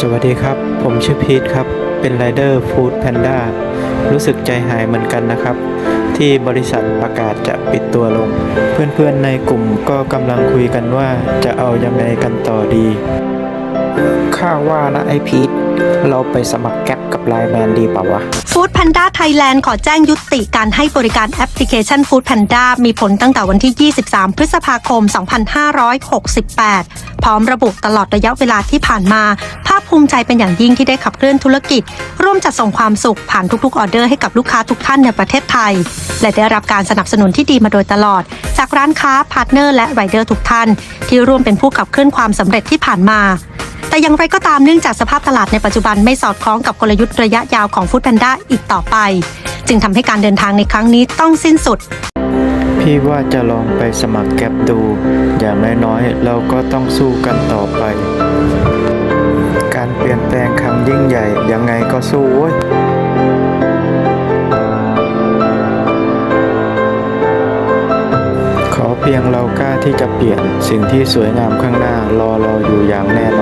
สวัสดีครับ ผมชื่อพีทครับ เป็นไรเดอร์ฟู้ดแพนด้ารู้สึกใจหายเหมือนกันนะครับ ที่บริษัทประกาศจะปิดตัวลง เพื่อนๆในกลุ่มก็กำลังคุยกันว่าจะเอายังไงกันต่อดี ข้าว่านะไอพีท เราไปสมัครแก๊ปกับไลน์แมนดีเปล่าวะ Food Panda Thailand ขอแจ้งยุติการให้บริการแอปพลิเคชัน Food Panda มีผลตั้งแต่วันที่ 23 พฤษภาคม 2568 พร้อมระบุตลอดระยะเวลาที่ผ่านมา ภาคภูมิใจเป็นอย่างยิ่งที่ได้ขับเคลื่อนธุรกิจ ร่วมจัดส่งความสุขผ่านทุกๆออเดอร์ให้กับลูกค้าทุกท่านในประเทศไทย และได้รับการสนับสนุนที่ดีมาโดยตลอด จากร้านค้าพาร์ทเนอร์และไรเดอร์ทุกท่าน ที่ร่วมเป็นผู้ขับเคลื่อนความสำเร็จที่ผ่านมา แต่อย่างไรก็ตามเนื่องจากสภาพตลาดในปัจจุบันไม่สอดคล้องกับกลยุทธ์ระยะยาวของฟู้ดแพนด้าอีกต่อไป จึงทำให้การเดินทางในครั้งนี้ต้องสิ้นสุด พี่ว่าจะลองไปสมัครแก๊ปดู อย่างน้อยๆเราก็ต้องสู้กันต่อไป การเปลี่ยนแปลงครั้งยิ่งใหญ่ยังไงก็สู้เว้ยขอเพียงเรากล้าที่จะเปลี่ยนสิ่งที่สวยงามข้างหน้า รอเราอยู่อย่างแน่นอน